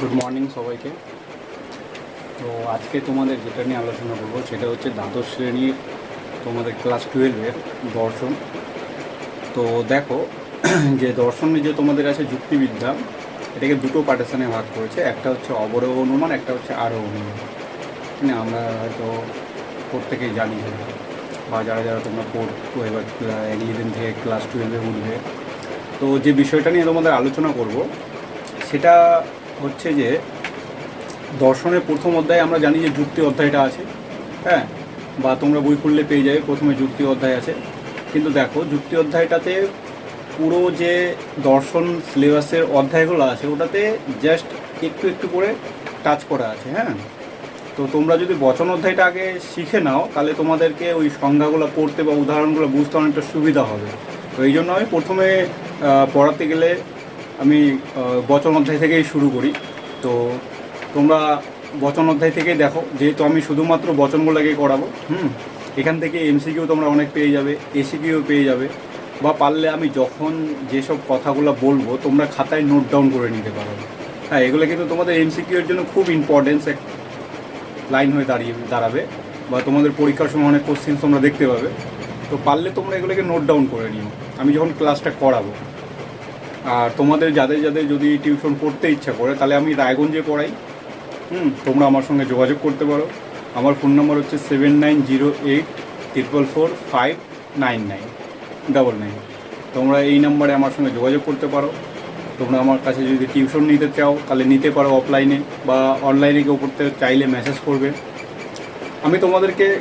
Good morning সবাইকে। তো আজকে তোমাদের যেটা নিয়ে আলোচনা করব, সেটা হচ্ছে দ্বাদশ শ্রেণির তোমাদের ক্লাস টুয়েলভের দর্শন। তো দেখো, যে দর্শনে যে তোমাদের আছে যুক্তিবিদ্যা, এটাকে দুটো পার্টিশনে ভাগ করেছে। একটা হচ্ছে অবরোহ অনুমান, একটা হচ্ছে আরোহ অনুমান। মানে আমরা হয়তো প্রত্যেকেই জানি বা যারা যারা তোমরা পড়তো এবার ইলেভেন থেকে ক্লাস টুয়েলভে উঠবে। তো যে বিষয়টা নিয়ে তোমাদের আলোচনা করব, সেটা হচ্ছে যে দর্শনের প্রথম অধ্যায়ে আমরা জানি যে যুক্তি অধ্যায়টা আছে হ্যাঁ? বা তোমরা বই খুললে পেয়ে যাবে, প্রথমে যুক্তি অধ্যায় আছে। কিন্তু দেখো, যুক্তি অধ্যায়টাতে পুরো যে দর্শন সিলেবাসের অধ্যায়গুলো আছে, ওটাতে জাস্ট একটু একটু করে টাচ করা আছে হ্যাঁ? তো তোমরা যদি বচন অধ্যায়টা আগে শিখে নাও, তাহলে তোমাদেরকে ওই সংজ্ঞাগুলো পড়তে বা উদাহরণগুলো বুঝতে অনেকটা সুবিধা হবে। তো এই জন্য আমি প্রথমে পড়াতে গেলে আমি বচন অধ্যায় থেকেই শুরু করি। তো তোমরা বচন অধ্যায় থেকেই দেখো, যেহেতু আমি শুধুমাত্র বচনগুলোকে করাবো, হুম, এখান থেকে এমসিকিউ তোমরা অনেক পেয়ে যাবে এসিকিউ পেয়ে যাবে, বা পারলে আমি যখন যেসব কথাগুলো বলব, তোমরা খাতায় নোট ডাউন করে নিতে পারো। হ্যাঁ এগুলো কিন্তু তোমাদের এমসিকিউ এর জন্য খুব ইম্পর্টেন্স এক লাইন হয়ে দাঁড়িয়ে, দাঁড়াবে, বা তোমাদের পরীক্ষার সময় অনেক কোশ্চিন তোমরা দেখতে পাবে। তো পারলে তোমরা এগুলোকে নোট ডাউন করে নিও। আমি যখন ক্লাসটা করাবো আর তোমাদের যাদের যাদের যদি টিউশন পড়তে ইচ্ছা করে, তাহলে আমি রায়গঞ্জে পড়াই। হুম, তোমরা আমার সঙ্গে যোগাযোগ করতে পারো। আমার ফোন নম্বর হচ্ছে seven nine zero eight triple four five nine nine double nine. তোমরা এই নাম্বারে আমার সঙ্গে যোগাযোগ করতে পারো। তোমরা আমার কাছে যদি টিউশন নিতে চাও, তাহলে নিতে পারো অফলাইনে বা অনলাইনে কেউ করতে চাইলে মেসেজ করবে। আমি তোমাদেরকে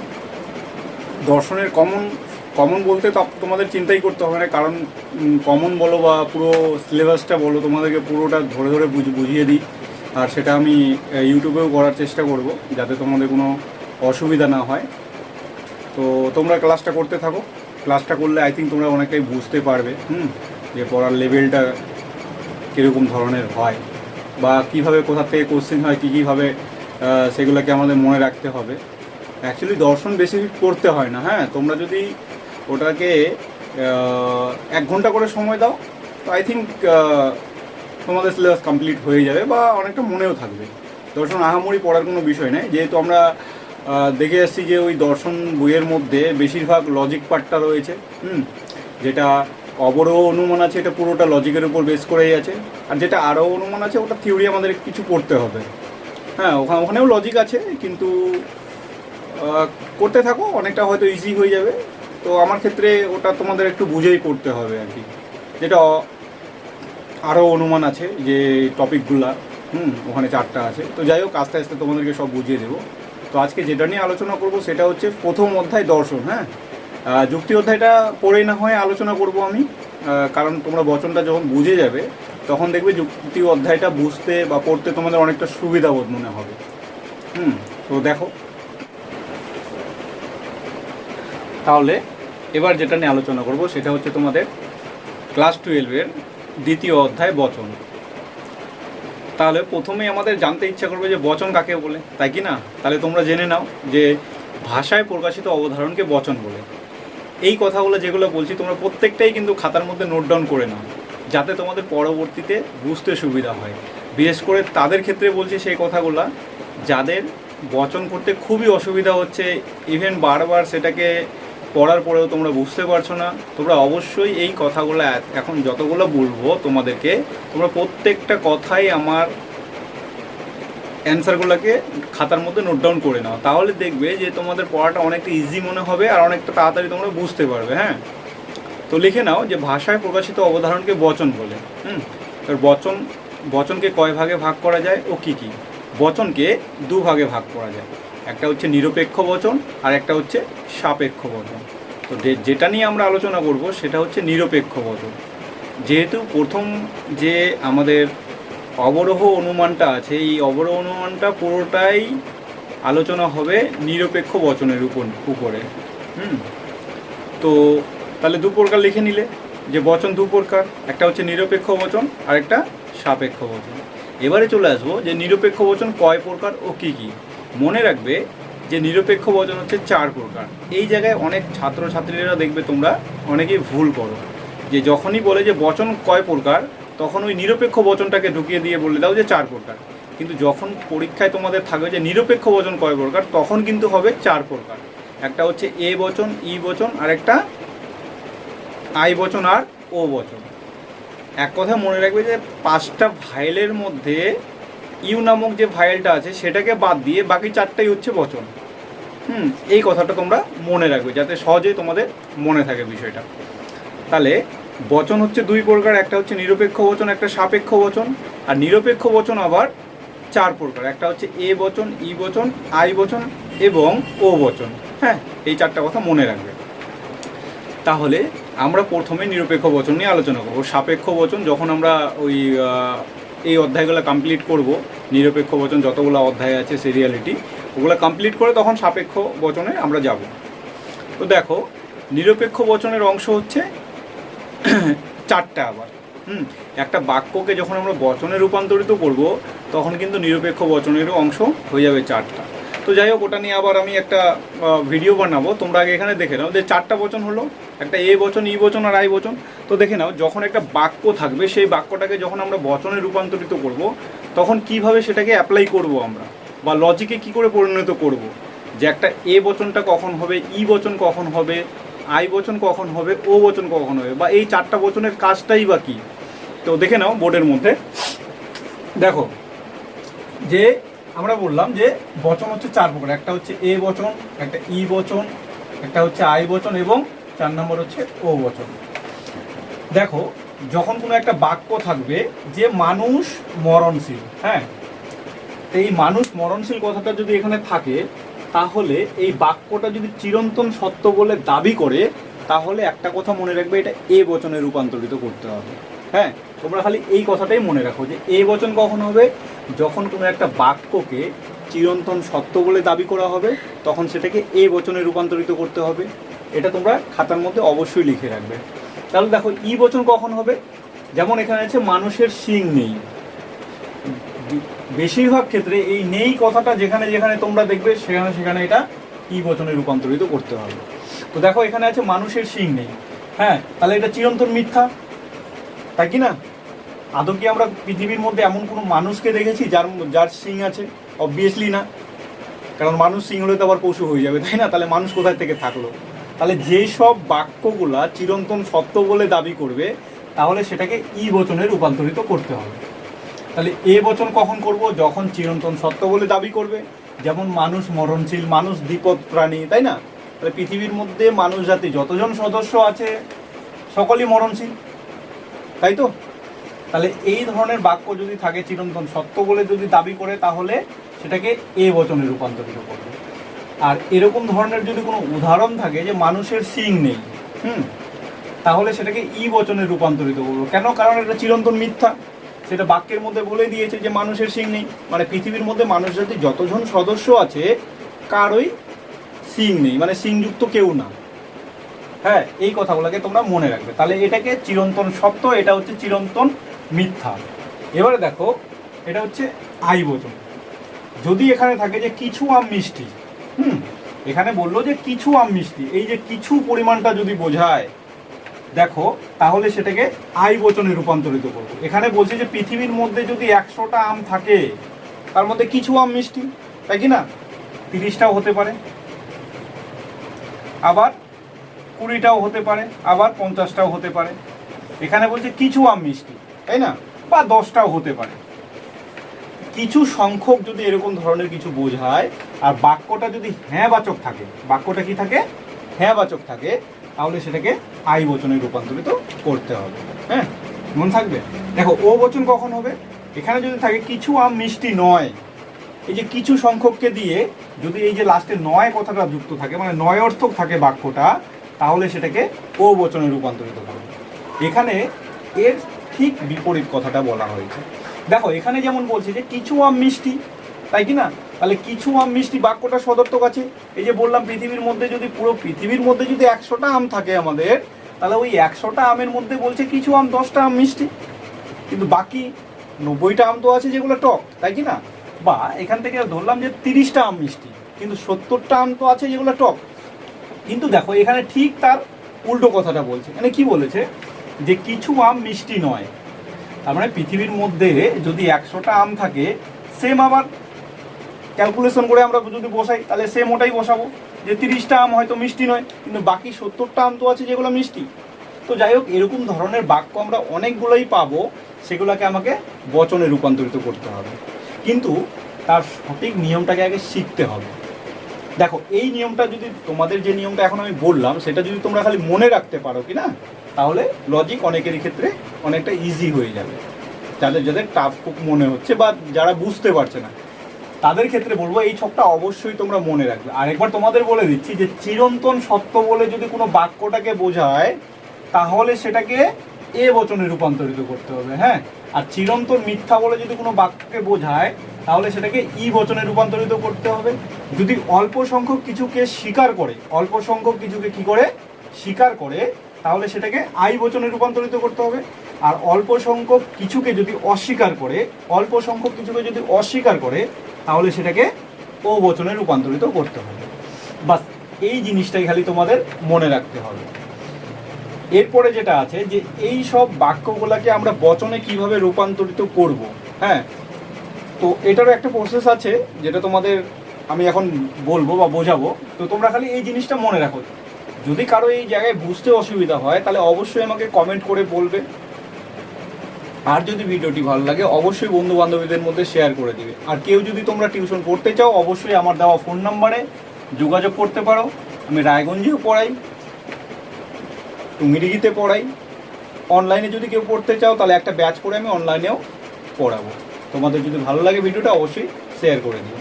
দর্শনের কমন কমন বলতে তোমাদের চিন্তাই করতে হবে না, কারণ কমন বলো বা পুরো সিলেবাসটা বলো, তোমাদেরকে পুরোটা ধরে ধরে বুঝ- বুঝিয়ে দিই। আর সেটা আমি ইউটিউবেও করার চেষ্টা করব, যাতে তোমাদের কোনো অসুবিধা না হয়। তো তোমরা ক্লাসটা করতে থাকো। ক্লাসটা করলে আই থিঙ্ক তোমরা অনেকটাই বুঝতে পারবে, হুম, যে পড়ার লেভেলটা কীরকম ধরনের হয় বা কীভাবে কোথা থেকে কোশ্চেন হয়, কী কীভাবে সেগুলোকে আমাদের মনে রাখতে হবে। অ্যাকচুয়ালি দর্শন বেশি পড়তে হয় না হ্যাঁ? তোমরা যদি ওটাকে এক ঘণ্টা করে সময় দাও। তো আই থিঙ্ক তোমাদের সিলেবাস কমপ্লিট হয়ে যাবে বা অনেকটা মনেও থাকবে। দর্শন আহামরি পড়ার কোনো বিষয় নেই। যেহেতু আমরা দেখে আসছি যে ওই দর্শন বইয়ের মধ্যে বেশিরভাগ লজিক পার্টটা রয়েছে, হুম? যেটা অবরোহ অনুমান আছে, এটা পুরোটা লজিকের উপর বেস করেই আছে। আর যেটা আরও অনুমান আছে, ওটা থিওরি আমাদের কিছু পড়তে হবে। হ্যাঁ ওখানে ওখানেও লজিক আছে, কিন্তু করতে থাকো, অনেকটা হয়তো ইজি হয়ে যাবে। তো আমার ক্ষেত্রে ওটা তোমাদের একটু বুঝেই করতে হবে আর কি। যেটা আরও অনুমান আছে যে টপিকগুলা, হুম, ওখানে চারটা আছে। তো যাই হোক, আস্তে আস্তে তোমাদেরকে সব বুঝিয়ে দেবো। তো আজকে যেটা নিয়ে আলোচনা করব সেটা হচ্ছে প্রথম অধ্যায় দর্শন হ্যাঁ? যুক্তি অধ্যায়টা পড়ে না হয় আলোচনা করব আমি। কারণ তোমরা বচনটা যখন বুঝে যাবে, তখন দেখবে যুক্তি অধ্যায়টা বুঝতে বা পড়তে তোমাদের অনেকটা সুবিধা বোধ মনে হবে। হুম, তো দেখো। তাহলে এবার যেটা নিয়ে আলোচনা করব, সেটা হচ্ছে তোমাদের ক্লাস টুয়েলভের দ্বিতীয় অধ্যায় বচন। তাহলে প্রথমেই আমাদের জানতে ইচ্ছা করবে যে বচন কাকে বলে, তাই কি না? তাহলে তোমরা জেনে নাও যে ভাষায় প্রকাশিত অবধারণকে বচন বলে। এই কথাগুলো যেগুলো বলছি, তোমরা প্রত্যেকটাই কিন্তু খাতার মধ্যে নোট ডাউন করে নাও, যাতে তোমাদের পরবর্তীতে বুঝতে সুবিধা হয়। বিশেষ করে তাদের ক্ষেত্রে বলছি সেই কথাগুলো, যাদের বচন করতে খুবই অসুবিধা হচ্ছে ইভেন বারবার সেটাকে পড়ার পরেও তোমরা বুঝতে পারছ না, তোমরা অবশ্যই এই কথাগুলো এখন যতগুলো বলব তোমাদেরকে, তোমরা প্রত্যেকটা কথাই আমার অ্যান্সারগুলোকে খাতার মধ্যে নোট ডাউন করে নাও। তাহলে দেখবে যে তোমাদের পড়াটা অনেকটা ইজি মনে হবে আর অনেকটা তাড়াতাড়ি তোমরা বুঝতে পারবে হ্যাঁ? তো লিখে নাও যে ভাষায় প্রকাশিত অবধারণকে বচন বলে, হুম? বচন, বচনকে কয় ভাগে ভাগ করা যায় ও কি কি? বচনকে দু ভাগে ভাগ করা যায়। একটা হচ্ছে নিরপেক্ষ বচন আর একটা হচ্ছে সাপেক্ষ বচন। তো যেটা নিয়ে আমরা আলোচনা করব সেটা হচ্ছে নিরপেক্ষ বচন। যেহেতু প্রথম যে আমাদের অবরোহ অনুমানটা আছে, এই অবরোহ অনুমানটা পুরোটাই আলোচনা হবে নিরপেক্ষ বচনের উপর, উপরে। হুম? তো তাহলে দু প্রকার লিখে নিলে, যে বচন দু প্রকার একটা হচ্ছে নিরপেক্ষ বচন আর একটা সাপেক্ষ বচন। এবারে চলে আসব যে নিরপেক্ষ বচন কয় প্রকার ও কি কি? মনে রাখবে যে নিরপেক্ষ বচন হচ্ছে চার প্রকার। এই জায়গায় অনেক ছাত্রছাত্রীরা দেখবে তোমরা অনেকেই ভুল করো। যে যখনই বলে যে বচন কয় প্রকার, তখন ওই নিরপেক্ষ বচনটাকে ঢুকিয়ে দিয়ে বলে দাও যে চার প্রকার। কিন্তু যখন পরীক্ষায় তোমাদের থাকবে যে নিরপেক্ষ বচন কয় প্রকার, তখন কিন্তু হবে চার প্রকার। একটা হচ্ছে এ বচন, ই বচন, আর একটা আই বচন আর ও বচন। এক কথা মনে রাখবে যে পাঁচটা ভাইলের মধ্যে ইউ নামক যে ভাইলটা আছে, সেটাকে বাদ দিয়ে বাকি চারটাই হচ্ছে বচন। হুম, এই কথাটা তোমরা মনে রাখবে, যাতে সহজেই তোমাদের মনে থাকে বিষয়টা। তাহলে, বচন হচ্ছে দুই প্রকার, একটা হচ্ছে নিরপেক্ষ বচন, একটা সাপেক্ষ বচন। আর নিরপেক্ষ বচন আবার চার প্রকার, একটা হচ্ছে এ বচন, ই বচন, আই বচন এবং ও বচন। হ্যাঁ এই চারটা কথা মনে রাখবে। তাহলে, আমরা প্রথমে নিরপেক্ষ বচন নিয়ে আলোচনা করব। সাপেক্ষ বচন, যখন আমরা ওই এই অধ্যায়গুলো কমপ্লিট করব। নিরপেক্ষ বচন, যতগুলো অধ্যায় আছে সিরিয়ালিটি ওগুলো কমপ্লিট করে তখন সাপেক্ষ বচনে আমরা যাব। তো দেখো, নিরপেক্ষ বচনের অংশ হচ্ছে চারটা আবার। হুম, একটা বাক্যকে যখন আমরা বচনে রূপান্তরিত করব, তখন কিন্তু নিরপেক্ষ বচনেরও অংশ হয়ে যাবে চারটা। তো যাই হোক, ওটা নিয়ে আবার আমি একটা ভিডিও বানাবো। তোমরা আগে এখানে দেখে নাও যে চারটা বচন হলো, একটা এ বচন, ই বচন আর আই বচন। তো দেখে নাও, যখন একটা বাক্য থাকবে, সেই বাক্যটাকে যখন আমরা বচনে রূপান্তরিত করব, তখন কীভাবে সেটাকে অ্যাপ্লাই করব আমরা? বা লজিকে কি করে পরিণত করব? যে একটা এ বচনটা কখন হবে, ই বচন কখন হবে, আই বচন কখন হবে, ও বচন কখন হবে, বা এই চারটা বচনের কাজটাই বা কি? তো দেখে নাও বোর্ডের মধ্যে। দেখো, যে আমরা বললাম যে বচন হচ্ছে চার প্রকার। একটা হচ্ছে এ বচন, একটা ই বচন, একটা হচ্ছে আই বচন এবং চার নম্বর হচ্ছে ও বচন। দেখো, যখন কোনো একটা বাক্য থাকবে যে মানুষ মরণশীল হ্যাঁ? এই মানুষ মরণশীল কথাটা যদি এখানে থাকে, তাহলে এই বাক্যটা যদি চিরন্তন সত্য বলে দাবি করে, তাহলে একটা কথা মনে রাখবে, এটা এ বচনে রূপান্তরিত করতে হবে হ্যাঁ? তোমরা খালি এই কথাটাই মনে রাখো যে এ বচন কখন হবে? যখন কোনো একটা বাক্যকে চিরন্তন সত্য বলে দাবি করা হবে, তখন সেটাকে এ বচনে রূপান্তরিত করতে হবে। এটা তোমরা খাতার মধ্যে অবশ্যই লিখে রাখবে। তাহলে দেখো, ই বচন কখন হবে? যেমন এখানে আছে, মানুষের শিং নেই। বেশিরভাগ ক্ষেত্রে এই নেই কথাটা যেখানে যেখানে তোমরা দেখবে, সেখানে সেখানে এটা ই বচনে রূপান্তরিত করতে হবে। তো দেখো, এখানে আছে, মানুষের শিং নেই। হ্যাঁ তাহলে এটা চিরন্তন মিথ্যা? তাই কি না? আদৌ কি আমরা পৃথিবীর মধ্যে এমন কোনো মানুষকে দেখেছি যার যার শিং আছে? অবভিয়াসলি না। কারণ মানুষ সিং হলে তো আবার পশু হয়ে যাবে, তাই না? তাহলে মানুষ কোথায় থেকে থাকল? তাহলে যেই সব বাক্যগুলা চিরন্তন সত্য বলে দাবি করবে, তাহলে সেটাকে ই বচনে রূপান্তরিত করতে হবে। তাহলে এ বচন কখন করব? যখন চিরন্তন সত্য বলে দাবি করবে। যেমন মানুষ মরণশীল, মানুষ দ্বিপদ প্রাণী, তাই না? তাহলে পৃথিবীর মধ্যে মানুষ জাতি যতজন সদস্য আছে, সকলই মরণশীল। তাই তো? তাহলে এই ধরনের বাক্য যদি থাকে চিরন্তন সত্য বলে যদি দাবি করে, তাহলে সেটাকে এ বচনে রূপান্তরিত করবে। আর এরকম ধরনের যদি কোনো উদাহরণ থাকে যে মানুষের সিং নেই, হুম, তাহলে সেটাকে ই বচনে রূপান্তরিত করব। কেন? কারণ এটা চিরন্তন মিথ্যা। সেটা বাক্যের মধ্যে বলে দিয়েছে যে মানুষের সিং নেই। মানে পৃথিবীর মধ্যে মানুষ জাতি যতজন সদস্য আছে, কারোই সিং নেই। মানে সিংযুক্ত কেউ না। হ্যাঁ এই কথাগুলোকে তোমরা মনে রাখবে। তাহলে এটাকে চিরন্তন সত্য, এটা হচ্ছে চিরন্তন মিথ্যা। এবারে দেখো, এটা হচ্ছে আই বচন যদি এখানে থাকে যে কিছু আম মিষ্টি, হুম, এখানে বলল যে কিছু আম মিষ্টি, এই যে কিছু পরিমাণটা যদি বোঝায়, দেখো, তাহলে সেটাকে আই বচনে রূপান্তরিত করব। এখানে বলছে যে পৃথিবীর মধ্যে যদি একশোটা আম থাকে, তার মধ্যে কিছু আম মিষ্টি, তাই কি না? তিরিশটাও হতে পারে। আবার কুড়িটাও হতে পারে, আবার পঞ্চাশটাও হতে পারে। এখানে বলছে কিছু আম মিষ্টি। তাই না? বা দশটাও হতে পারে। কিছু সংখ্যক যদি এরকম ধরনের কিছু বোঝায়, আর বাক্যটা যদি হ্যাঁ বাচক থাকে, বাক্যটা কি থাকে? হ্যাঁ বাচক থাকে, তাহলে সেটাকে আই বচনে রূপান্তরিত করতে হবে। হ্যাঁ? মন থাকবে? দেখো, ও বচন কখন হবে? এখানে যদি থাকে, কিছু আম মিষ্টি নয়। এই যে কিছু সংখ্যককে দিয়ে যদি এই যে লাস্টে নয় কথাটা যুক্ত থাকে মানে নয় অর্থক থাকে বাক্যটা, তাহলে সেটাকে ও বচনে রূপান্তরিত করবে। এখানে এর ঠিক বিপরীত কথাটা বলা হয়েছে। দেখো, এখানে যেমন বলছে যে, কিছু আম মিষ্টি। তাই কি না? তাহলে কিছু আম মিষ্টি বাক্যটা সদর্থক আছে। এই যে বললাম, পৃথিবীর মধ্যে যদি পুরো, পৃথিবীর মধ্যে যদি একশোটা আম থাকে আমাদের, তাহলে ওই একশোটা আমের মধ্যে বলছে কিছু আম, দশটা আম মিষ্টি। কিন্তু বাকি নব্বইটা আম তো আছে যেগুলো টক, তাই কি না? বা এখান থেকে ধরলাম যে তিরিশটা আম মিষ্টি, কিন্তু সত্তরটা আম তো আছে যেগুলো টক। কিন্তু দেখো, এখানে ঠিক তার উল্টো কথাটা বলছে। মানে কি বলেছে? যে কিছু আম মিষ্টি নয়। তার মানে পৃথিবীর মধ্যে যদি একশোটা আম থাকে সেম আবার ক্যালকুলেশন করে আমরা যদি বসাই, তাহলে সেম ওটাই বসাবো। যে তিরিশটা আম হয়তো মিষ্টি নয়, কিন্তু বাকি সত্তরটা আম তো আছে যেগুলো মিষ্টি। তো যাই হোক, এরকম ধরনের বাক্য আমরা অনেকগুলোই পাবো, সেগুলোকে আমাকে বচনে রূপান্তরিত করতে হবে। কিন্তু তার সঠিক নিয়মটাকে আগে শিখতে হবে। দেখো, এই নিয়মটা যদি তোমাদের যে নিয়মটা এখন আমি বললাম, সেটা যদি তোমরা খালি মনে রাখতে পারো কি না? তাহলে লজিক অনেকেরই ক্ষেত্রে অনেকটা ইজি হয়ে যাবে। যাদের যাদের টাফ মনে হচ্ছে বা যারা বুঝতে পারছে না, তাদের ক্ষেত্রে বলব এই ছকটা অবশ্যই তোমরা মনে রাখবে। আর একবার তোমাদের বলে দিচ্ছি যে চিরন্তন সত্য বলে যদি কোনো বাক্যটাকে বোঝায়, তাহলে সেটাকে এ বচনে রূপান্তরিত করতে হবে হ্যাঁ? আর চিরন্তন মিথ্যা বলে যদি কোনো বাক্যকে বোঝায়, তাহলে সেটাকে ই বচনে রূপান্তরিত করতে হবে। যদি অল্প সংখ্যক কিছুকে স্বীকার করে, অল্প সংখ্যক কিছুকে কি করে? স্বীকার করে তাহলে সেটাকে আই বচনে রূপান্তরিত করতে হবে। আর অল্প সংখ্যক কিছুকে যদি অস্বীকার করে, অল্প সংখ্যক কিছুকে যদি অস্বীকার করে, তাহলে সেটাকে ও বচনে রূপান্তরিত করতে হবে। বাস, এই জিনিসটাই খালি তোমাদের মনে রাখতে হবে। এরপরে যেটা আছে যে, এই সব বাক্যগুলোকে আমরা বচনে কীভাবে রূপান্তরিত করব হ্যাঁ? তো এটারও একটা প্রসেস আছে, যেটা তোমাদের আমি এখন বলব বা বোঝাবো। তো তোমরা খালি এই জিনিসটা মনে রাখো। যদি কারও এই জায়গায় বুঝতে অসুবিধা হয়, তাহলে অবশ্যই আমাকে কমেন্ট করে বলবে। আর যদি ভিডিওটি ভালো লাগে, অবশ্যই বন্ধু বান্ধবীদের মধ্যে শেয়ার করে দিবে। আর কেউ যদি তোমরা টিউশন পড়তে চাও, অবশ্যই আমার দেওয়া ফোন নাম্বারে যোগাযোগ করতে পারো। আমি রায়গঞ্জেও পড়াই টুঙ্গিরিগিতে পড়াই। অনলাইনে যদি কেউ পড়তে চাও, তাহলে একটা ব্যাচ করে আমি অনলাইনেও পড়াবো। তোমাদের যদি ভালো লাগে ভিডিওটা অবশ্যই শেয়ার করে দিও।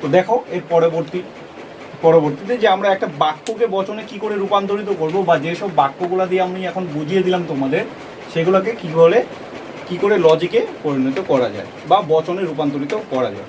তো দেখো, এর পরবর্তী পরবর্তীতে যে আমরা একটা বাক্যকে বচনে কি করে রূপান্তরিত করব বা যেসব বাক্যগুলো দিয়ে আমি এখন বুঝিয়ে দিলাম তোমাদের, সেগুলোকে কি বলে কি করে লজিকে পরিণত করা যায় বা বচনে রূপান্তরিত করা যায়।